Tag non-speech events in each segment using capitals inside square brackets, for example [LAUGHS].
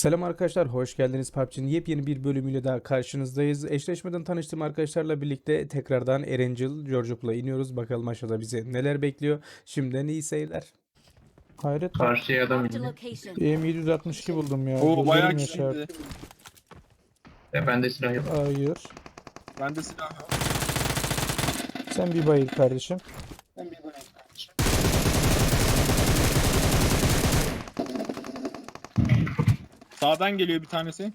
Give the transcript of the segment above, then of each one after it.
Selam arkadaşlar, hoş geldiniz PUBG'nin yepyeni bir bölümüyle daha karşınızdayız. Eşleşmeden tanıştığım arkadaşlarla birlikte tekrardan Erangel, Georgiop'la iniyoruz. Bakalım aşağıda bizi neler bekliyor. Şimdiden iyi seyirler. Hayret. Karşıya adam indi. location. EM762 buldum ya. Oo bayağı kişiydi. Ya bende silah yok. Hayır. Bende silah yok. Sen bir bayıl kardeşim. Sağdan geliyor bir tanesi.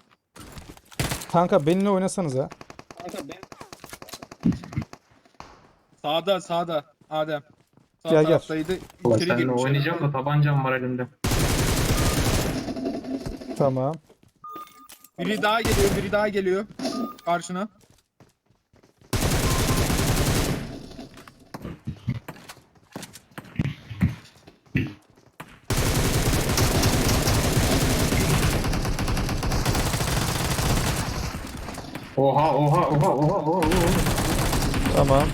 Kanka benimle oynasanız ha. Sağda sağda Adem. Sağ Gel, gel. taraftaydı. Ulan İçeri seninle girmiş. oynayacağım da tabancam var elimde. Tamam. Biri daha geliyor, biri daha geliyor. Karşına. Oha oha oha oha oha oha. Tamam.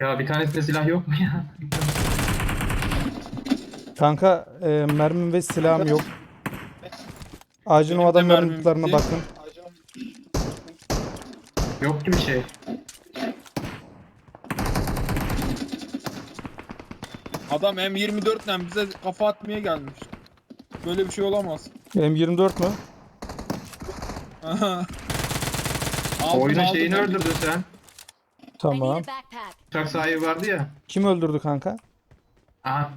Ya bir tanesinde silah yok mu ya? Kanka e, mermim ve silahım yok. Ağacın o adamların mermim bitti. bakın. Yok ki bir şey. Adam M24'le bize kafa atmaya gelmiş. Böyle bir şey olamaz. M24 mü? Aha. Aldım, Oyunun aldım. şeyini öldürdün sen. I need Tamam. a backpack. Uçak sahibi vardı ya. Kim öldürdü kanka? Aha.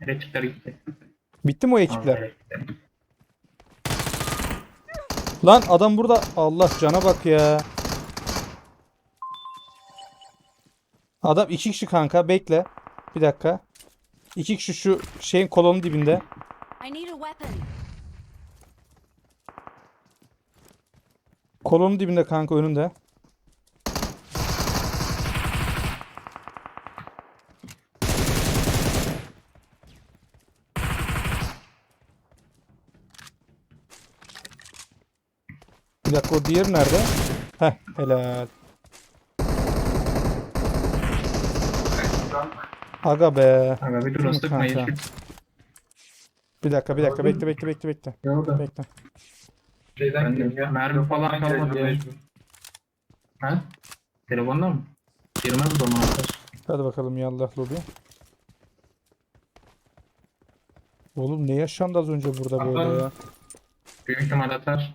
Elektrikler gitti. Bitti mi o ekipler? Lan adam burada. Allah cana bak ya. Adam iki kişi kanka bekle. Bir dakika. İki kişi şu şeyin kolonun dibinde. I need a weapon. Kolonun dibinde kanka önünde. Bir dakika o diğer nerede? Heh helal. Aga be. Aga bir sıkmayın. kanka. Bir dakika bir dakika bekle bekle bekle bekle. Bekle. Ben de mermi falan kalmadı ya. Ha? Telefonla mı? Girmez o zaman arkadaş. Hadi bakalım yallah lobi. Oğlum ne yaşandı az önce burada böyle ya? Büyük ihtimal atar.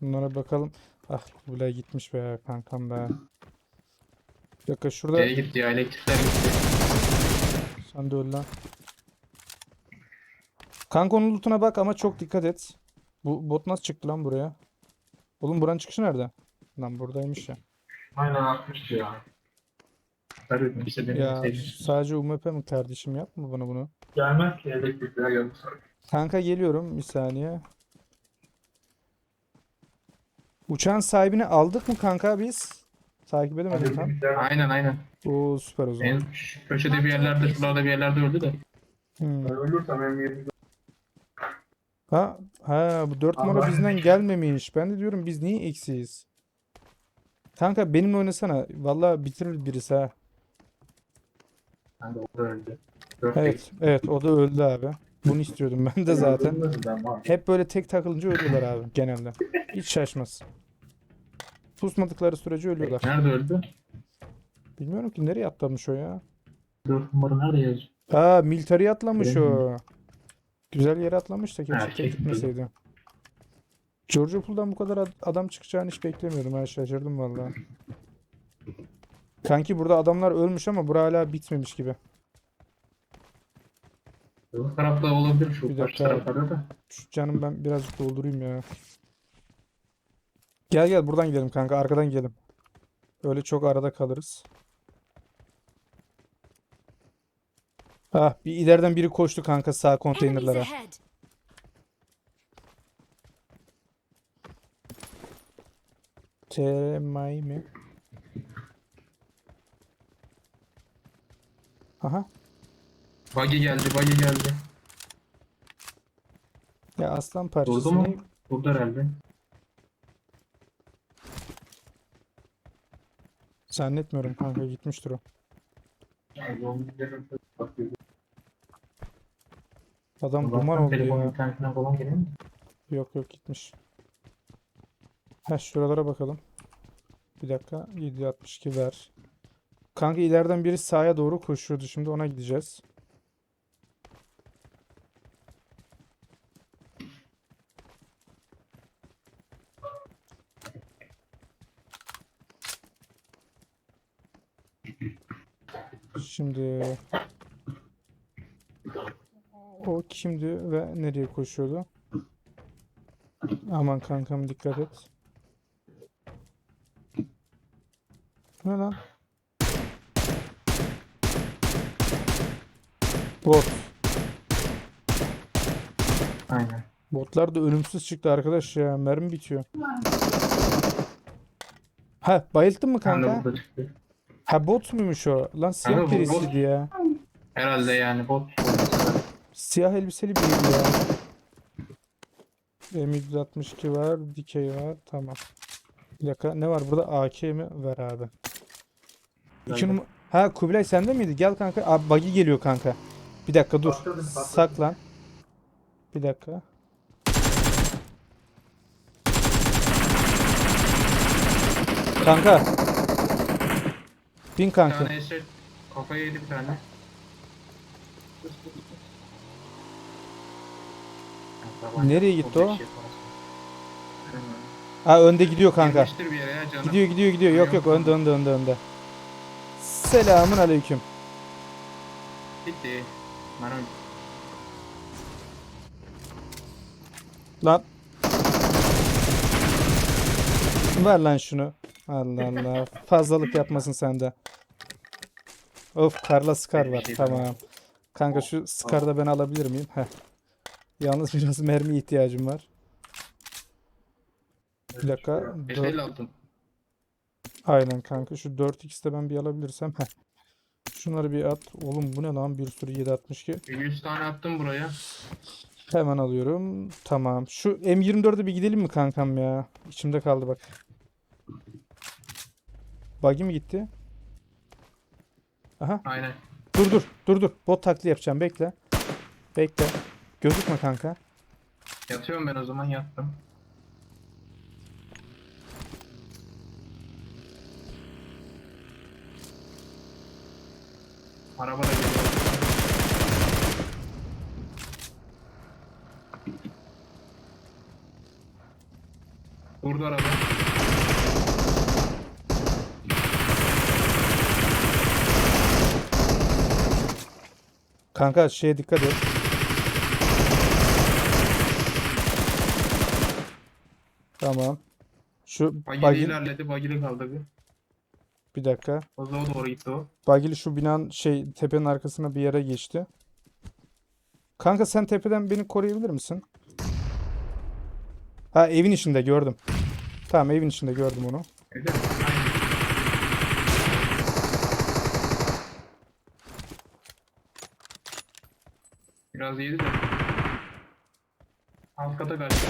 Bunlara bakalım. Ah Kubilay gitmiş be kankam be. Bir dakika şurada Şeye gitti ya elektrikler gitti. sen de öl lan. Kanka onun lootuna bak ama çok dikkat et. Bu bot nasıl çıktı lan buraya? Oğlum buranın çıkışı nerede? Lan buradaymış ya. Aynen atmıştı ya. Tabii işte benim Ya sevdiğim. sadece UMP mi kardeşim yapma bana bunu. Gelmez ki elektrikler gelmiş. Kanka geliyorum bir saniye. Uçağın sahibini aldık mı kanka biz? Takip edemedim tam. Aynen aynen. Oo süper o zaman. En köşede bir yerlerde, şuralarda bir yerlerde öldü de. Hmm. Ölürsem em Ha, ha bu 4 numara bizden gelmemiş. Ben de diyorum biz niye eksiyiz? Kanka benimle oynasana. Vallahi bitirir birisi ha. Ben de o da öldü. Dört Evet, evet o da öldü abi. Bunu istiyordum ben de [LAUGHS] zaten. Hep böyle tek takılınca ölüyorlar abi genelde. Hiç şaşmaz. Pusmadıkları sürece ölüyorlar. Nerede öldü? Bilmiyorum ki nereye atlamış o ya. 4 numara nerede yazıyor? Aa military atlamış o. Güzel yere atlamış da keşke tek gitmeseydi. George Pool'dan bu kadar ad- adam çıkacağını hiç beklemiyordum. Ha şaşırdım vallahi. Kanki burada adamlar ölmüş ama bura hala bitmemiş gibi. Bu tarafta olabilir Bir şu karşı dakika. taraflarda da. Şu canım ben birazcık doldurayım ya. Gel gel buradan gidelim kanka arkadan gidelim. Öyle çok arada kalırız. Ah bir ileriden biri koştu kanka sağ konteynerlara. TMI mi? Aha. Buggy geldi, buggy geldi. Ya aslan Durdu parçası mu? ne? Burada herhalde. Zannetmiyorum kanka gitmiştir o. Bakıyor. Adam Allah'tan duman oldu telefonun ya. internetine falan geliyor mu? Yok yok gitmiş. Ha şuralara bakalım. Bir dakika 762 ver. Kanka ileriden biri sağa doğru koşuyordu. Şimdi ona gideceğiz. Şimdi o kimdi ve nereye koşuyordu? Aman kankam dikkat et. Ne lan? Bot. Aynen. Botlar da ölümsüz çıktı arkadaş ya. Mermi bitiyor. Ha bayılttın mı kanka? Ha bot muymuş o? Lan siyah birisiydi ya. Herhalde yani bot. Siyah elbiseli biriydi ya. M162 var, dikey var. Tamam. Bir dakika ne var burada? AK mi? Ver abi. İki num- Ha Kubilay sende miydi? Gel kanka. Abi buggy geliyor kanka. Bir dakika dur. Patladı, patladı. Saklan. Bir dakika. Kanka. Bin Bir kanka. tane eşek kafayı yedi bir tane. Nereye gitti o? parası. Ha önde gidiyor kanka. Girmiştir bir yere ya canım. Gidiyor gidiyor gidiyor. Yok yok önde önde önde önde. Selamun aleyküm. Gitti. Merhaba. Lan. Ver lan şunu. Allah [LAUGHS] Allah. Fazlalık yapmasın sende. Of karla Scar Bir var. şey Tamam. Kanka şu Scar'ı da ben alabilir miyim? Heh. Yalnız biraz mermi ihtiyacım var. Dakika. Beş. Aynen kanka. Şu 4x'te ben bir alabilirsem. Heh. Şunları bir at. Oğlum bu ne lan? Bir sürü 762. 100 tane attım buraya. Hemen alıyorum. Tamam. Şu M24'e bir gidelim mi kankam ya? İçimde kaldı bak. Buggy mi gitti? Aha. Aynen. Dur dur. Dur dur. Bot taklidi yapacağım. Bekle. Bekle. Gözükme kanka. Yatıyorum ben o zaman yattım. Araba da geliyor. Durdu araba. Kanka şeye dikkat et. Tamam. Şu Bagili buggy, ilerledi. Bagili kaldı bir. bir dakika. O zaman doğru gitti o. Bagili şu binanın şey tepenin arkasına bir yere geçti. Kanka sen tepeden beni koruyabilir misin? Ha evin içinde gördüm. Tamam evin içinde gördüm onu. Öyle mi? Biraz iyiydi de. Alt kata kaçtı.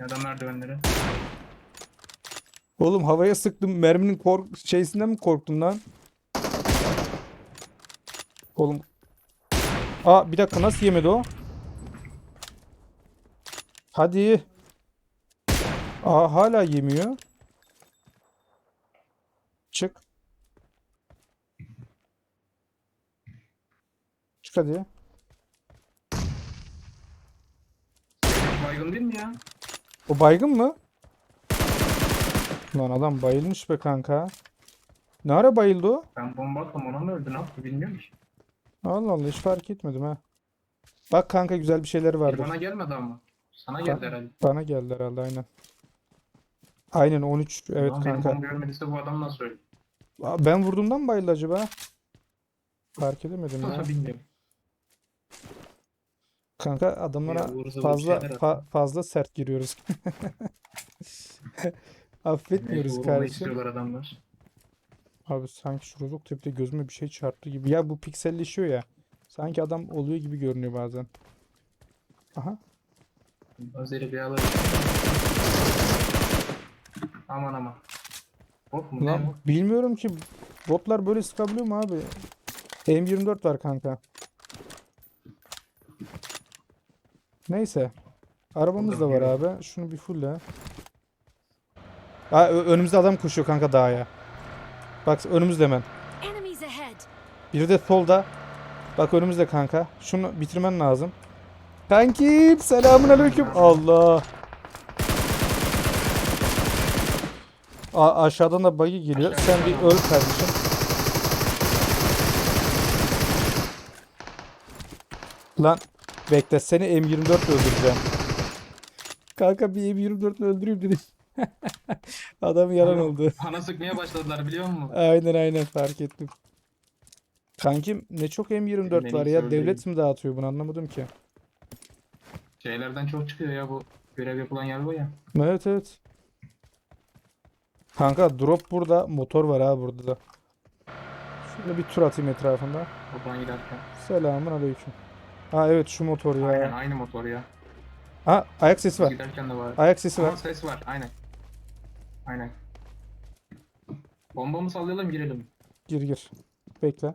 Ya da merdivenlere. Oğlum havaya sıktım merminin kork şeysinden mi korktun lan? Oğlum. Aa bir dakika nasıl yemedi o? Hadi. Aa hala yemiyor. Çık. Çık hadi. Baygın değil mi ya? O baygın mı? Lan adam bayılmış be kanka. Ne ara bayıldı o? Ben bomba attım ona mı öldü ne yaptı bilmiyorum ki. Allah Allah hiç fark etmedim ha. Bak kanka güzel bir şeyler Biri vardır. bana gelmedi ama. Sana geldi herhalde. Bana geldi herhalde aynen. Aynen 13 evet benim kanka. bomba görmediyse bu adam nasıl öldü? Aa, Ben vurduğumdan mı bayıldı acaba? Fark edemedim ya. Nasıl bilmiyorum. Kanka adamlara Ya, fazla fa- fazla sert giriyoruz. [LAUGHS] Affetmiyoruz olmayı kardeşim. istiyorlar adamlar. Abi sanki şu Rozoktepe'de gözüme bir şey çarptı gibi. Ya bu pikselleşiyor ya. Sanki adam oluyor gibi görünüyor bazen. Aha. Azeri bir alır. Aman aman. Bot mu? Lan bilmiyorum ki botlar böyle sıkabiliyor mu abi? M24 var kanka. Neyse. Arabamız da var abi. Şunu bir fulle. Aa, önümüzde adam koşuyor kanka dağa. Bak önümüzde hemen. Biri de solda. Bak önümüzde kanka. Şunu bitirmen lazım. Kankim selamun aleyküm. Allah. A- aşağıdan da buggy geliyor. Sen bir öl kardeşim. Lan bekle seni M24 öldüreceğim. Kanka bir M24 öldüreyim dedim. [LAUGHS] Adam yalan oldu. Bana sıkmaya başladılar biliyor musun? [LAUGHS] Aynen aynen fark ettim. Kankim ne çok M24 Benim var ya. söyleyeyim. Devlet mi dağıtıyor bunu anlamadım ki. Şeylerden çok çıkıyor ya bu görev yapılan yer var ya. Evet evet. Kanka drop burada. Motor var ha burada da. Şöyle bir tur atayım etrafında. Buradan giderken. Selamun aleyküm. Ha evet şu motor Aynen ya. aynı motor ya. Ha ayak sesi var. Giderken de var. Ayak sesi Ama var. ses var aynen. Aynen. Bombamı sallayalım girelim. Gir gir. Bekle.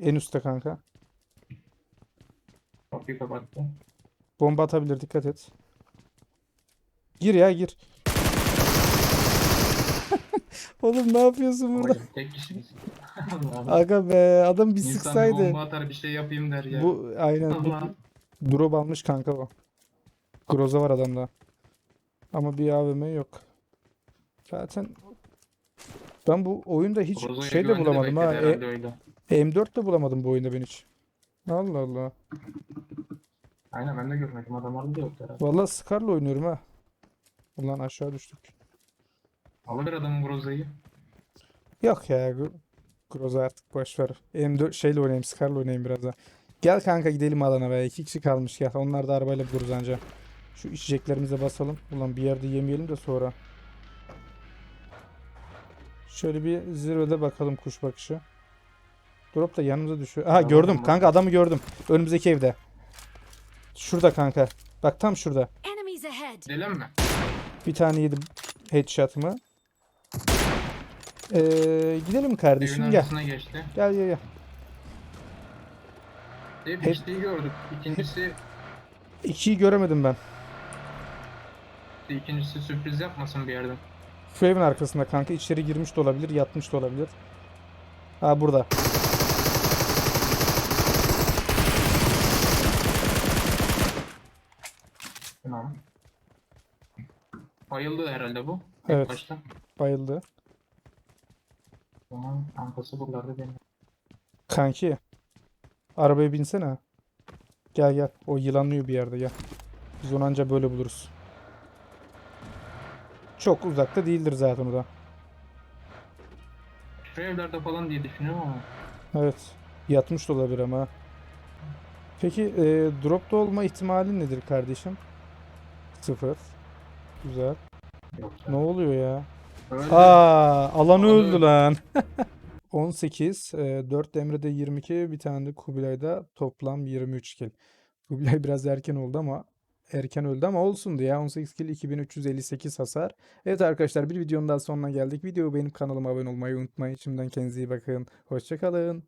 En üstte kanka. Kapıyı kapattım. Bomba atabilir dikkat et. Gir ya gir. [LAUGHS] Oğlum ne yapıyorsun burada? Babacım tek kişi misin? Allah'ım. Aga be adam bir İnsan bir sıksaydı. bomba atar bir şey yapayım der ya. Bu aynen bu Allah. drop almış kanka o. Groza var adamda. Ama bir AVM yok. Zaten ben bu oyunda hiç Roza'ya şey de güvendi bulamadım ha. bekledi E- herhalde öyle. M4 de bulamadım bu oyunda ben hiç. Allah Allah. Aynen ben de görmedim adamlarda da yoktu herhalde. Vallahi Scar'la oynuyorum ha. Ulan aşağı düştük. Alır adamın Groza'yı. Yok ya. Gro- Groza artık boş ver. M4 şeyle oynayayım, Scar'la oynayayım biraz da. Gel kanka gidelim alana be. İki kişi kalmış gel. Onlar da arabayla buluruz anca. Şu içeceklerimize basalım. Ulan bir yerde yemeyelim de sonra. Şöyle bir zirvede bakalım kuş bakışı. Drop da yanımıza düşüyor. Aha gördüm. Kanka adamı gördüm. Önümüzdeki evde. Şurada kanka. Bak tam şurada. Gidelim mi? Bir tane yedim headshot'ımı. Ee, gidelim kardeşim Evin gel. arkasına geçti. Gel gel gel. Bir Hep- içtiği gördük. İkincisi, İkiyi göremedim ben. ikincisi sürpriz yapmasın bir yerden. Şu evin arkasında kanka içeri girmiş de olabilir, yatmış da olabilir. Ha burada. Tamam. Bayıldı herhalde bu. İlk Evet. Başta. Bayıldı. Tamam. Kankası buralarda benim. Kanki. Arabaya binsene. Gel gel. O yılanlıyor bir yerde gel. Biz onu anca böyle buluruz. Çok uzakta değildir zaten o da. Şu evlerde falan diye düşünüyorum ama. Evet. Yatmış da olabilir ama. Peki e, dropta olma ihtimali nedir kardeşim? Sıfır. Güzel. Yok. Ne oluyor ya? Öyle. Aa, alan Alan öldü lan. [LAUGHS] 18, e, 4 Emre'de 22, bir tane de Kubilay'da toplam 23 kill. Kubilay [LAUGHS] biraz erken oldu ama erken öldü ama olsundu ya. 18 kill 2358 hasar. Evet arkadaşlar bir videonun daha sonuna geldik. Videoyu beğenip kanalıma abone olmayı unutmayın. Şimdiden kendinize iyi bakın. Hoşçakalın.